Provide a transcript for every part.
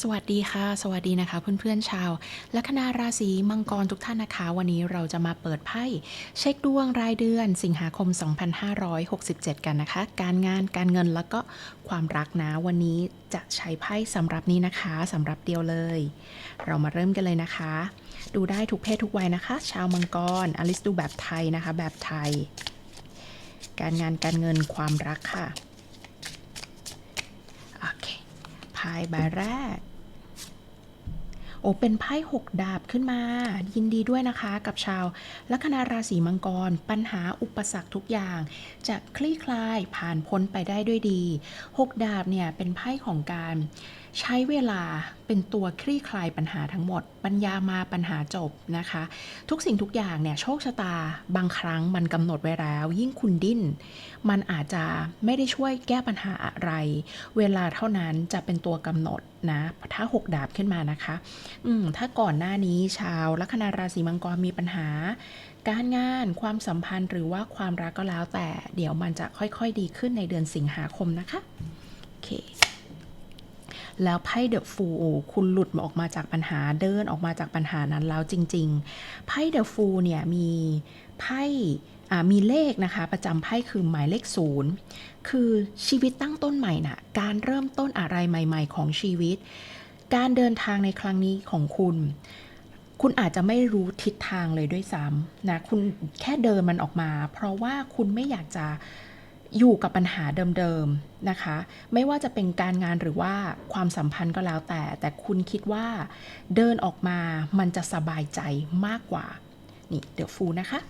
สวัสดีค่ะ สวัสดีนะคะเพื่อนๆชาวลัคนาราศีมังกรทุกท่านนะคะ วันนี้เราจะมาเปิดไพ่เช็คดวงรายเดือน สิงหาคม 2567 กันนะคะ การงานการเงินแล้วก็ความรักนะวันนี้จะใช้ไพ่สำหรับนี้นะคะสำหรับเดียวเลย เรามาเริ่มกันเลยนะคะ ดูได้ทุกเพศทุกวัยนะคะ ชาวมังกรอลิสดูแบบไทยนะคะ แบบไทย การงานการเงินความรักค่ะ โอเค ไพ่ใบแรก โอ้เป็นไพ่หกดาบขึ้นมา ยินดีด้วยนะคะกับชาวลัคนาราศีมังกร ปัญหาอุปสรรคทุกอย่าง จะคลี่คลายผ่านพ้นไปได้ด้วยดีหกดาบเนี่ยเป็นไพ่ของการ ใช้เวลาเป็นตัวคลี่คลายปัญหาทั้งหมด ปัญญามาปัญหาจบนะคะ ทุกสิ่งทุกอย่างเนี่ยโชคชะตาบางครั้งมันกำหนดไว้แล้ว ยิ่งคุณดิ้น มันอาจจะไม่ได้ช่วยแก้ปัญหาอะไร เวลาเท่านั้นจะเป็นตัวกำหนดนะถ้าหกดาบขึ้นมานะคะ อืมถ้าก่อนหน้านี้ชาวลัคนาราศีมังกรมีปัญหา การงานความสัมพันธ์หรือว่าความรักก็แล้วแต่เดี๋ยวมันจะค่อยๆดีขึ้นในเดือนสิงหาคมนะคะโอเค แล้วไพ่เดอะฟูลคุณหลุดออกมาจากปัญหาเดินออกมาจากปัญหานั้นแล้วจริง ๆ ไพ่เดอะฟูลเนี่ยมีไพ่มีเลขนะคะ ประจำไพ่คือหมายเลขศูนย์คือชีวิตตั้งต้นใหม่น่ะการเริ่มต้นอะไรใหม่ ๆ ของชีวิต การเดินทางในครั้งนี้ของคุณ คุณอาจจะไม่รู้ทิศทางเลยด้วยซ้ำนะคุณแค่เดินมันออกมา เพราะว่าคุณไม่อยากจะ อยู่กับปัญหาเดิมๆนะคะ ไม่ว่าจะเป็นการงานหรือว่าความสัมพันธ์ก็แล้วแต่ แต่คุณคิดว่าเดินออกมามันจะสบายใจมากกว่า นี่เดี๋ยวฟูนะคะ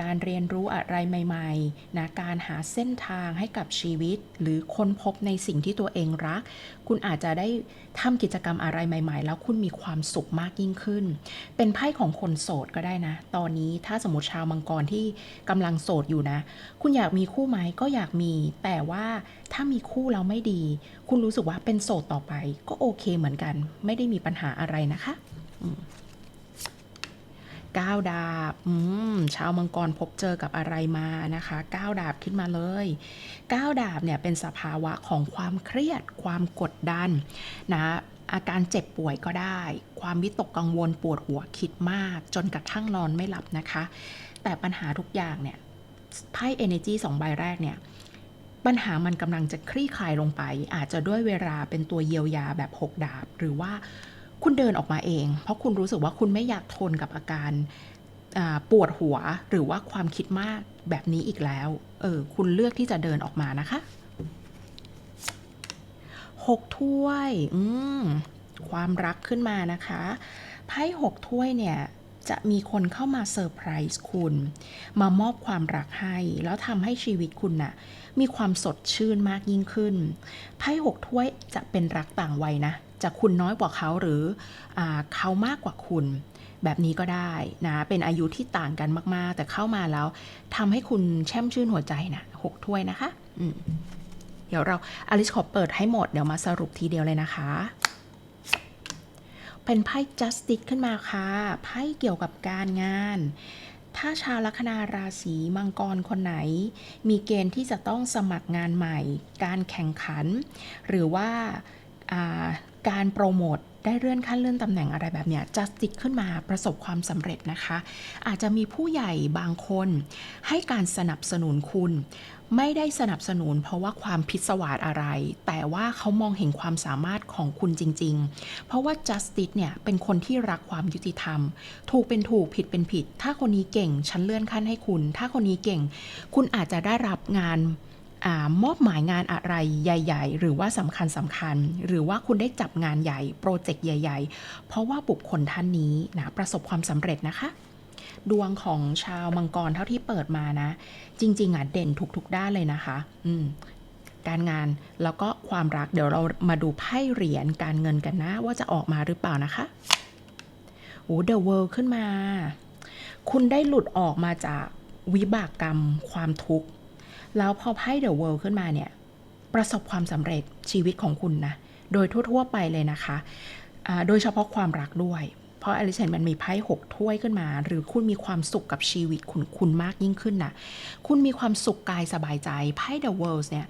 การเรียนรู้อะไรใหม่ๆนะการหาเส้นทางให้กับชีวิต หรือค้นพบในสิ่งที่ตัวเองรัก คุณอาจจะได้ทำกิจกรรมอะไรใหม่ ๆ แล้วคุณมีความสุขมากยิ่งขึ้น เป็นไพ่ของคนโสดก็ได้นะ ตอนนี้ถ้าสมมติชาวมังกรที่กำลังโสดอยู่นะ คุณอยากมีคู่ไหมก็อยากมี แต่ว่าถ้ามีคู่แล้วไม่ดี คุณรู้สึกว่าเป็นโสดต่อไป ก็โอเคเหมือนกัน ไม่ได้มีปัญหาอะไรนะคะ อืม ก้าวดาบ อืม ชาวมังกรพบเจอกับอะไรมานะคะก้าวดาบขึ้นมาเลยก้าวดาบเนี่ยเป็นสภาวะของความเครียด ความกดดันนะอาการเจ็บป่วยก็ได้ ความวิตกกังวลปวดหัวคิดมาก จนกระทั่งนอนไม่หลับนะคะ แต่ปัญหาทุกอย่างเนี่ยไพ่ Energy สองใบแรกเนี่ย ปัญหามันกำลังจะคลี่คลายลงไป อาจจะด้วยเวลาเป็นตัวเยียวยาแบบหกดาบ หรือว่า คุณเดินออกมาเอง เพราะคุณรู้สึกว่าคุณไม่อยากทนกับอาการปวดหัวหรือว่าความคิดมากแบบนี้อีกแล้ว เออ คุณเลือกที่จะเดินออกมานะคะหกถ้วย อืม ความรักขึ้นมานะคะ ไพ่หกถ้วยเนี่ย จะมีคนเข้ามาเซอร์ไพรส์คุณ มามอบความรักให้ แล้วทำให้ชีวิตคุณน่ะ มีความสดชื่นมากยิ่งขึ้น ไพ่หกถ้วยจะเป็นรักต่างวัยนะ จะคุณน้อยกว่าเขาหรืออเขามากกว่าคุณ แบบนี้ก็ได้นะเป็นอายุที่ต่างกันมาก ๆ แต่เข้ามาแล้วทำให้คุณแช่มชื่นหัวใจนะหกถ้วยนะคะเดี๋ยวเราอลิสขอเปิดให้หมดเดี๋ยวมาสรุปทีเดียวเลยนะคะ เป็นไพ่ justice ขึ้นมาค่ะไพ่เกี่ยวกับการงานถ้าชาวลัคนาราศีมังกรคนไหน มีเกณฑ์ที่จะต้องสมัครงานใหม่ การแข่งขัน หรือว่า การโปรโมทได้เลื่อนขั้นเลื่อนตำแหน่งอะไรแบบเนี้ยจะติดขึ้นมาประสบความสำเร็จนะคะ อาจจะมีผู้ใหญ่บางคนให้การสนับสนุนคุณ ไม่ได้สนับสนุนเพราะว่าความพิศวาสอะไร แต่ว่าเขามองเห็นความสามารถของคุณจริง ๆ เพราะว่า justice เนี่ยเป็นคนที่รักความยุติธรรม ถูกเป็นถูกผิดเป็นผิด ถ้าคนนี้เก่งฉันเลื่อนขั้นให้คุณ ถ้าคนนี้เก่ง คุณอาจจะได้รับงาน มอบหมายงานอะไรใหญ่ ๆ หรือว่าสำคัญสำคัญ หรือว่าคุณได้จับงานใหญ่ โปรเจกต์ใหญ่ ๆ เพราะว่าบุคคลท่านนี้นะประสบความสำเร็จนะคะ ดวงของชาวมังกรเท่าที่เปิดมานะ จริง ๆอะเด่นทุก ๆ ด้านเลยนะคะ อืมการงานแล้วก็ความรักเดี๋ยวเรามาดูไพ่เหรียญการเงินกันนะ ว่าจะออกมาหรือเปล่านะคะโอ้เดอะเวิลด์ขึ้นมา คุณได้หลุดออกมาจากวิบากกรรมความทุกข์ แล้วพอไพ่เดอะเวิลด์ขึ้นมาเนี่ย ประสบความสำเร็จชีวิตของคุณนะ โดยทั่ว ๆ ไปเลยนะคะะโดยเฉพาะความรักด้วย เพราะอลิเซนมันมีไพ่หกถ้วยขึ้นมา หรือคุณมีความสุขกับชีวิตคุณคุณมากยิ่งขึ้นนะคุณมีความสุขกายสบายใจไพ่ The World เนี่ย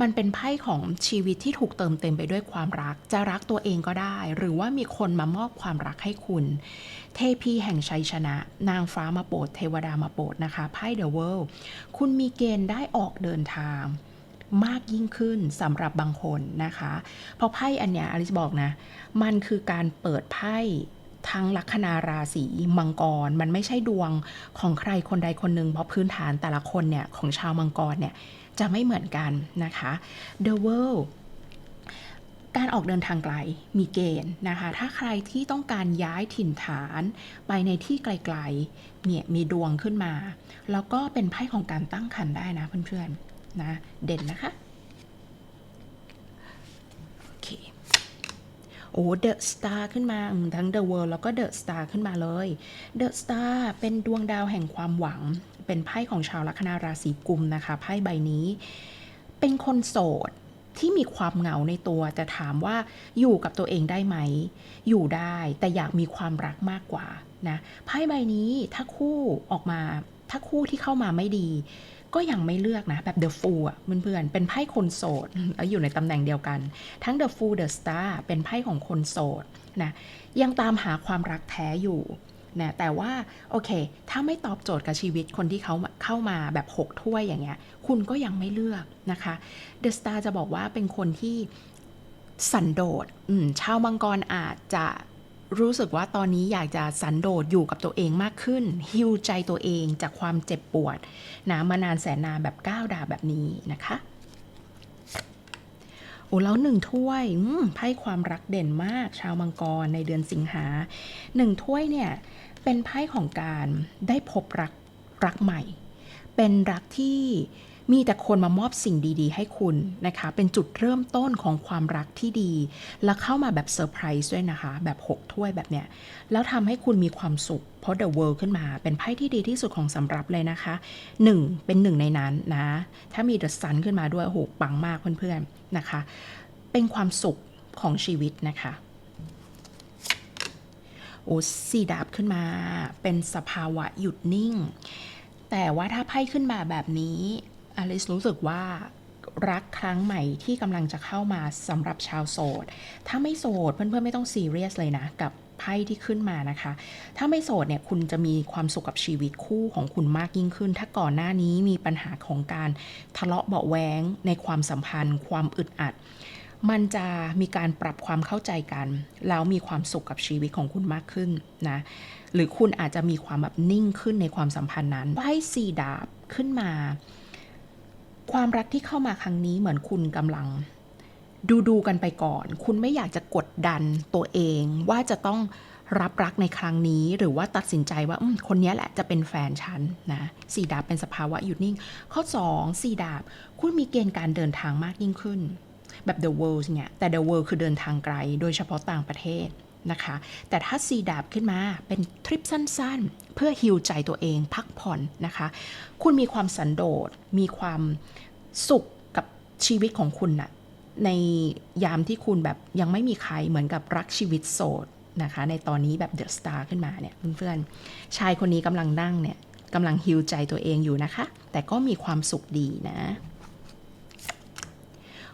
มันเป็นไพ่ของชีวิตที่ถูกเติมเต็มไปด้วยความรัก จะรักตัวเองก็ได้ หรือว่ามีคนมามอบความรักให้คุณ เทพีแห่งชัยชนะ นางฟ้ามาโปรดเทวดามาโปรดนะคะไพ่เดอะเวิลด์คุณมีเกณฑ์ได้ออกเดินทางมากยิ่งขึ้นสำหรับบางคนนะคะ เพราะไพ่อันเนี้ยอลิซบอกนะ มันคือการเปิดไพ่ทั้งลัคนาราศีมังกร มันไม่ใช่ดวงของใครคนใดคนหนึ่งเพราะพื้นฐานแต่ละคนเนี่ยของชาวมังกรเนี่ย จะไม่เหมือนกันนะคะ The World การออกเดินทางไกลมีเกณฑ์นะคะ ถ้าใครที่ต้องการย้ายถิ่นฐานไปในที่ไกลๆเนี่ยมีดวงขึ้นมา แล้วก็เป็นไพ่ของการตั้งครรภ์ได้นะเพื่อนๆนะเด่นนะคะโอเคโอ้เดอะสตาร์ขึ้นมาทั้งเดอะเวิลด์แล้วก็เดอะสตาร์ขึ้นมาเลยเดอะสตาร์เป็นดวงดาวแห่งความหวัง เป็นไพ่ของชาวลัคนาราศีกุมนะคะไพ่ใบนี้ เป็นคนโสดที่มีความเหงาในตัวแต่ถามว่าอยู่กับตัวเองได้ไหม อยู่ได้แต่อยากมีความรักมากกว่านะไพ่ใบนี้ถ้าคู่ออกมาถ้าคู่ที่เข้ามาไม่ดี ก็ยังไม่เลือกนะ แบบ The Fool อะเพื่อนๆเป็นไพ่คนโสดแล้วอยู่ในตำแหน่งเดียวกัน ทั้ง The Fool The Star เป็นไพ่ของคนโสดนะยังตามหาความรักแท้อยู่ นะแต่ว่าโอเค ถ้าไม่ตอบโจทย์กับชีวิตคนที่เขาเข้ามาแบบ 6 ถ้วยอย่างเงี้ย คุณก็ยังไม่เลือกนะคะ The Star จะบอกว่าเป็นคนที่สันโดษชาวมังกรอาจจะรู้สึกว่าตอนนี้อยากจะสันโดษอยู่กับตัวเองมากขึ้นฮิวใจตัวเองจากความเจ็บปวดนะมานานแสนนานแบบก้าวดาแบบนี้นะคะ โอ้แล้วหนึ่งถ้วยไพ่ความรักเด่นมาก ชาวมังกรในเดือนสิงหาหนึ่งถ้วยเนี่ยเป็นไพ่ของการได้พบรักรักใหม่ เป็นรักที่ มีแต่คนมามอบสิ่งดีๆ ให้คุณนะคะ เป็นจุดเริ่มต้นของความรักที่ดี แล้วเข้ามาแบบเซอร์ไพรส์ด้วยนะคะ แบบ 6 ถ้วยแบบเนี้ย แล้วทำให้คุณมีความสุข เพราะ The World ขึ้นมาเป็นไพ่ที่ดีที่สุดของสำรับเลยนะคะ 1 เป็นหนึ่งในนั้นนะ ถ้ามี The Sun ขึ้นมาด้วยโอ้โหปังมากเพื่อนๆนะคะ เป็นความสุขของชีวิตนะคะโอ้สี่ดาบขึ้นมาเป็นสภาวะหยุดนิ่ง แต่ว่าถ้าไพ่ขึ้นมาแบบนี้ อลิสรู้สึกว่ารักครั้งใหม่ที่กำลังจะเข้ามาสำหรับชาวโสด ถ้าไม่โสดเพื่อนๆไม่ต้องซีเรียสเลยนะกับไพ่ที่ขึ้นมานะคะ ถ้าไม่โสดเนี่ยคุณจะมีความสุขกับชีวิตคู่ของคุณมากยิ่งขึ้น ถ้าก่อนหน้านี้มีปัญหาของการทะเลาะเบาะแวงในความสัมพันธ์ ความอึดอัด มันจะมีการปรับความเข้าใจกัน แล้วมีความสุขกับชีวิตของคุณมากขึ้นนะ หรือคุณอาจจะมีความแบบนิ่งขึ้นในความสัมพันธ์นั้นไพ่สี่ดาบขึ้นมา ความรักที่เข้ามาครั้งนี้เหมือนคุณกำลัง ดูดูกันไปก่อน คุณไม่อยากจะกดดันตัวเอง ว่าจะต้องรับรักในครั้งนี้ หรือว่าตัดสินใจว่าคนนี้แหละจะเป็นแฟนฉันนะสี่ดาบเป็นสภาวะหยุดนิ่ง ข้อ2สี่ดาบ คุณมีเกณฑ์การเดินทางมากยิ่งขึ้น แบบ The World เนี่ยแต่ The World คือเดินทางไกล โดยเฉพาะต่างประเทศ นะคะ แต่ถ้าซีดาบขึ้นมาเป็นทริปสั้นๆ เพื่อฮิวใจตัวเองพักผ่อนนะคะ คุณมีความสันโดษ มีความสุขกับชีวิตของคุณน่ะในยามที่คุณแบบยังไม่มีใครเหมือนกับรักชีวิตโสดนะคะ ในตอนนี้แบบเดอะสตาร์ขึ้นมาเนี่ยเพื่อนๆ ชายคนนี้กำลังนั่งเนี่ยกำลังฮิวใจตัวเองอยู่นะคะ แต่ก็มีความสุขดีนะ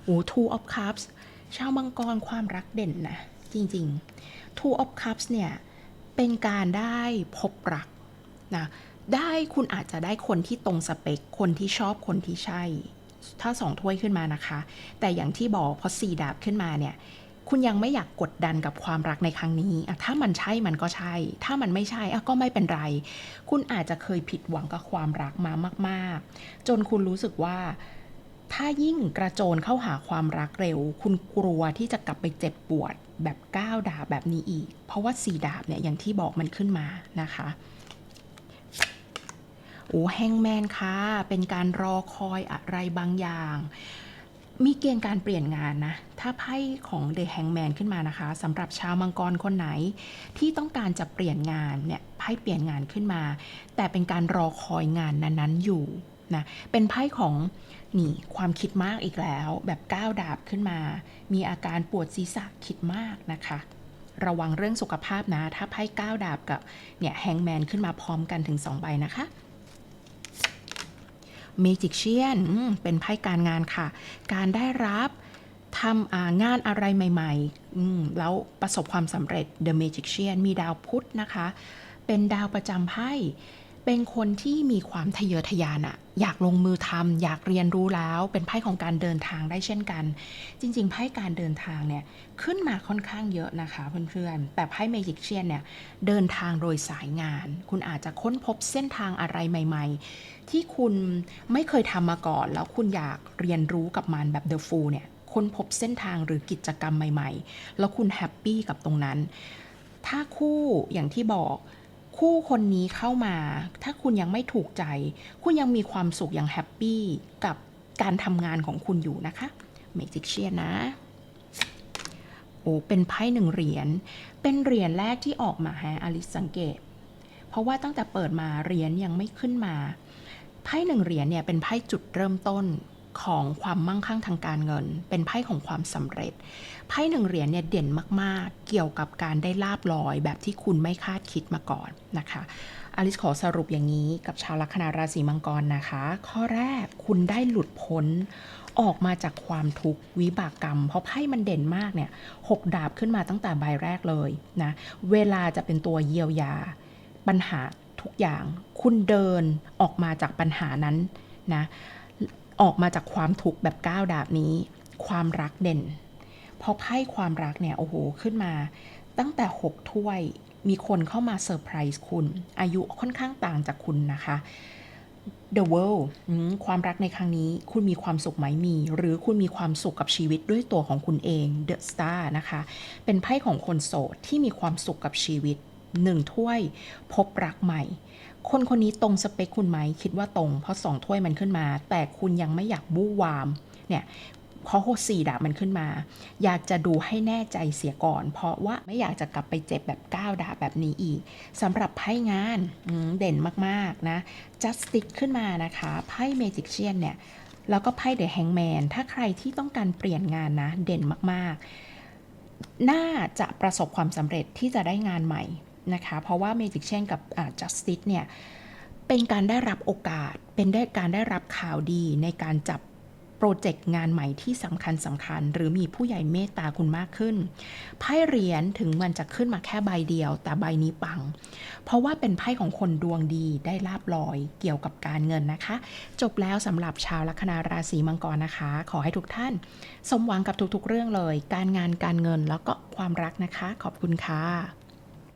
โอ้ Two of Cups ชาวมังกรความรักเด่นนะ จริง ๆ Two of Cups เนี่ยเป็นการได้พบรักนะได้คุณอาจจะได้คนที่ตรงสเปค คนที่ชอบคนที่ใช่ ถ้าสองถ้วยขึ้นมานะคะ แต่อย่างที่บอกพอสี่ดาบขึ้นมาเนี่ยคุณยังไม่อยากกดดันกับความรักในครั้งนี้ ถ้ามันใช่มันก็ใช่ ถ้ามันไม่ใช่ก็ไม่เป็นไร คุณอาจจะเคยผิดหวังกับความรักมามาก ๆ จนคุณรู้สึกว่า ถ้ายิ่งกระโจนเข้าหาความรักเร็ว คุณกลัวที่จะกลับไปเจ็บปวดแบบก้าวดาบแบบนี้อีก เพราะว่าสีดาบเนี่ยอย่างที่บอกมันขึ้นมานะคะโอ้แฮงแมนค่ะ เป็นการรอคอยอะไรบางอย่าง มีเกณฑ์การเปลี่ยนงานนะ ถ้าไพ่ของเด e h แฮงแมนขึ้นมานะคะสำหรับชาวมังกรคนไหน ที่ต้องการจะเปลี่ยนงานเนี่ยไพ่เปลี่ยนงานขึ้นมา แต่เป็นการรอคอยงานนั้นๆอยู่ นะเป็นไพ่ของนี่ความคิดมากอีกแล้ว แบบก้าวดาบขึ้นมา มีอาการปวดศีรษะคิดมากนะคะ ระวังเรื่องสุขภาพนะ ถ้าไพ่ก้าวดาบกับเนี่ยแฮงแมนขึ้นมาพร้อมกันถึง2ใบนะคะ Magician อืมเป็นไพ่การงานค่ะ การได้รับทำงานอะไรใหม่ๆ แล้วประสบความสำเร็จ The Magician มีดาวพุธนะคะ เป็นดาวประจำไพ่ เป็นคนที่มีความทะเยอทะยานอะอยากลงมือทำอยากเรียนรู้แล้วเป็นไพ่ของการเดินทางได้เช่นกัน จริงๆไพ่การเดินทางเนี่ยขึ้นมาค่อนข้างเยอะนะคะเพื่อนๆแต่ไพ่เมจิกเชียนเนี่ยเดินทางโดยสายงาน คุณอาจจะค้นพบเส้นทางอะไรใหม่ ๆ ที่คุณไม่เคยทำมาก่อน แล้วคุณอยากเรียนรู้กับมันแบบเดอะฟูเนี่ยค้นพบเส้นทางหรือกิจกรรมใหม่ ๆ แล้วคุณแฮปปี้กับตรงนั้น ถ้าคู่อย่างที่บอก คู่คนนี้เข้ามา ถ้าคุณยังไม่ถูกใจ คุณยังมีความสุขอย่างแฮปปี้กับการทำงานของคุณอยู่นะคะเมจิกเชียนะ โอ้เป็นไพ่หนึ่งเหรียญ เป็นเหรียญแรกที่ออกมาฮะอลิสสังเกต เพราะว่าตั้งแต่เปิดมาเหรียญยังไม่ขึ้นมา ไพ่หนึ่งเหรียญเนี่ยเป็นไพ่จุดเริ่มต้น ของความมั่งคั่งทางการเงิน เป็นไพ่ของความสำเร็จ ไพ่หนึ่งเหรียญเนี่ยเด่นมาก ๆ เกี่ยวกับการได้ลาบลอยแบบที่คุณไม่คาดคิดมาก่อนนะคะอลิสขอสรุปอย่างนี้กับชาวลัคนาราศีมังกรนะคะ ข้อแรกคุณได้หลุดพ้นออกมาจากความทุกข์วิบากกรรม เพราะไพ่มันเด่นมากเนี่ยหกดาบขึ้นมาตั้งแต่ใบแรกเลยนะเวลาจะเป็นตัวเยียวยา ปัญหาทุกอย่าง คุณเดินออกมาจากปัญหานั้นนะ ออกมาจากความทุกข์แบบก้าวดาบนี้ ความรักเด่น พอไพ่ความรักเนี่ย โอ้โห ขึ้นมา ตั้งแต่ 6 ถ้วยมีคนเข้ามาเซอร์ไพรส์คุณ อายุค่อนข้างต่างจากคุณนะคะ The World ความรักในครั้งนี้คุณมีความสุขไหมมี หรือคุณมีความสุขกับชีวิตด้วยตัวของคุณเอง The Star นะคะ เป็นไพ่ของคนโสดที่มีความสุขกับชีวิตหนึ่งถ้วย พบรักใหม่ คนคนนี้ตรงสเปคคุณไหมคิดว่าตรงเพราะสองถ้วยมันขึ้นมา แต่คุณยังไม่อยากบู้วามเนี่ยเพราะสี่ดาบมันขึ้นมา อยากจะดูให้แน่ใจเสียก่อน เพราะว่าไม่อยากจะกลับไปเจ็บแบบก้าวดาบแบบนี้อีกสำหรับไพ่งานเด่นมากๆนะ justice ขึ้นมานะคะไพ่ magician เนี่ยแล้วก็ไพ่ the hangman ถ้าใครที่ต้องการเปลี่ยนงานนะ เด่นมากๆ น่าจะประสบความสำเร็จที่จะได้งานใหม่ นะคะ เพราะว่า magician กับอ่า justice เนี่ย เป็นการได้รับโอกาส เป็นได้การได้รับข่าวดีในการจับโปรเจกต์งานใหม่ที่สำคัญสำคัญ หรือมีผู้ใหญ่เมตตาคุณมากขึ้นไพ่เหรียญถึงมันจะขึ้นมาแค่ใบเดียว แต่ใบนี้ปัง เพราะว่าเป็นไพ่ของคนดวงดีได้ลาบลอยเกี่ยวกับการเงินนะคะ จบแล้วสำหรับชาวลัคนาราศีมังกรนะคะ ขอให้ทุกท่าน สมหวังกับทุกๆเรื่องเลย การงานการเงินแล้วก็ความรักนะคะ ขอบคุณค่ะ